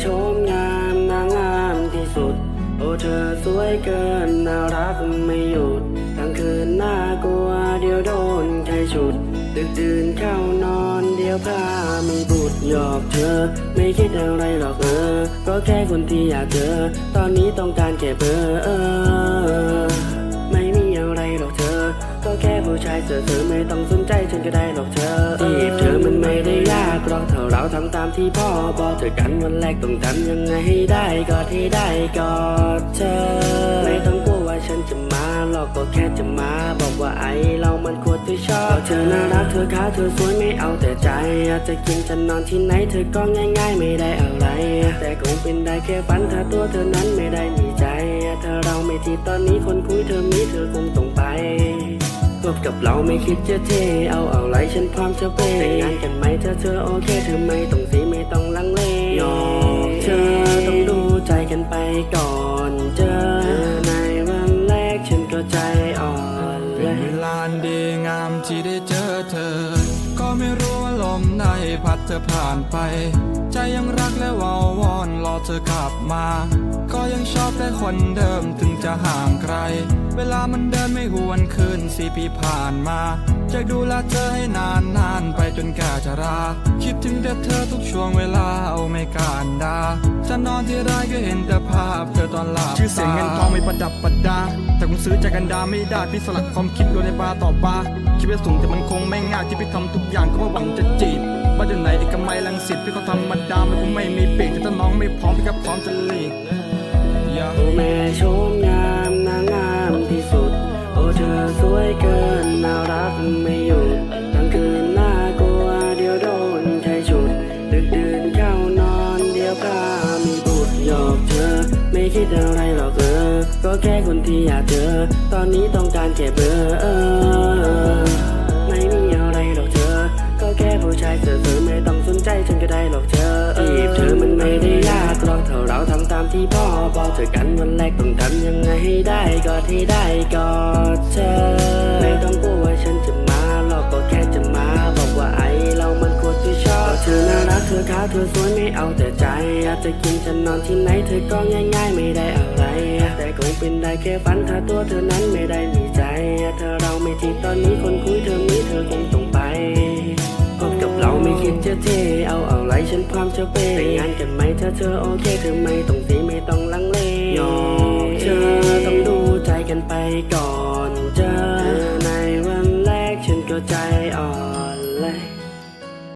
โฉมงามนางงามที่สุด โอ้เธอสวยเกินน่ารักไม่หยุดทั้งคืนน่ากลัวเดี๋ยวโดนใครฉุด ดึกดื่นเข้านอนเดี๋ยวพาไม่บุดหยอกเธอ ไม่คิดอะไรหรอกเออ ก็แค่คนที่อยากเจอ ตอนนี้ต้องการแค่เบอร์ กเธอก็แค่ผู้ชายเสือเธอไม่ต้องสนใจฉันก็ได้หรอกเธอจีบเธอมันไม่ได้ยากหรอกเท่าเราทำตามที่พ่อบอกเจอกันวันแรกต้องทำยังไงให้ได้ก็ที่ได้กอดเธอไม่ต้องกลัวว่าฉันจะ ก็แค่จะมา บอกว่าไอเรามันควรที่ชอบเธอน่ารักเธอขาเธอสวยไม่เอาแต่ใจอากจะกินจะนอนที่ไหนเธอก็ง่ายๆไม่ได้อะไร แต่คงเป็นได้แค่ฝันถ้าตัวเธอนั้นไม่ได้มีใจ ถ้าเราไม่ทีตอนนี้คนคุยเธอมีเธอคงต้องไปพบกับเราไม่คิดจะเท เอาเอาไรฉันพร้อมจะเปแต่งงานกันไหมถ้าเธอโอเคเธอไม่ต้องสีไม่ต้องลังเลยอมเธอต้องดูใจกันไปก่อน เจอเธอ ก็ไม่รู้ว่าลมในพัดเธอผ่านไป ใจยังรักและวาววอนรอเธอกลับมา ก็ยังชอบแต่คนเดิมถึงจะห่างไกล เวลามันเดินไม่หวนคืนสี่ปีผ่านมา จะดูแลเธอให้นานนานๆไปจนแก่ชราคิดถึงแต่เธอทุกช่วงเวลาเอาไม่การดาจะนอนที่ไรก็เห็นแต่ภาพเธอตอนหลับชื่อเสียงเงินทองไม่ประดับประดา แต่คงซื้อใจกันดาไม่ได้พี่สลัดความคิดโยนในบาร์ต่อบาร์คิดว่าสูงแต่มันคงไม่ง่ายที่พี่ทำทุกอย่างก็เพราะหวังจะจีบบ้านอยู่ไหนเอกมัยลังสิตพี่ก็ธรรมดามันคงไม่มีปีกแต่ถ้าน้องไม่พร้อมพี่ก็พร้อมจะหลีก คิดอะไรหรอกเออ ก็แค่คนที่อยากเจอ ตอนนี้ต้องการแค่เบอร์เออ ไม่มีอะไรหรอกเธอ ก็แค่ผู้ชายเสือเธอไม่ต้องสนใจฉันก็ได้หรอกเธอจีบเธอมันไม่ได้ยากหรอกเท่าเราทำตามที่พ่อบอกเจอกันวันแรกต้องทำยังไงให้ได้ก็ที่ได้กอดเธอ ไม่ต้องกลัว เธอสวยไม่เอาแต่ใจอยากจะกินจะนอนที่ไหนเธอก็ง่าย ๆ ไม่ได้อะไร แต่คงเป็นได้แค่ฝันถ้าตัวเธอนั้นไม่ได้มีใจถ้าเราไม่ทีตอนนี้คนคุยเธอมีเธอคงต้องไปพบกับเราไม่คิดจะเท เอาเอาไรฉันพร้อมจะเปแต่งงานกันไหมถ้าเธอโอเคเธอไม่ต้องสีไม่ต้องลังเลยอมเธอต้องดูใจกันไปก่อน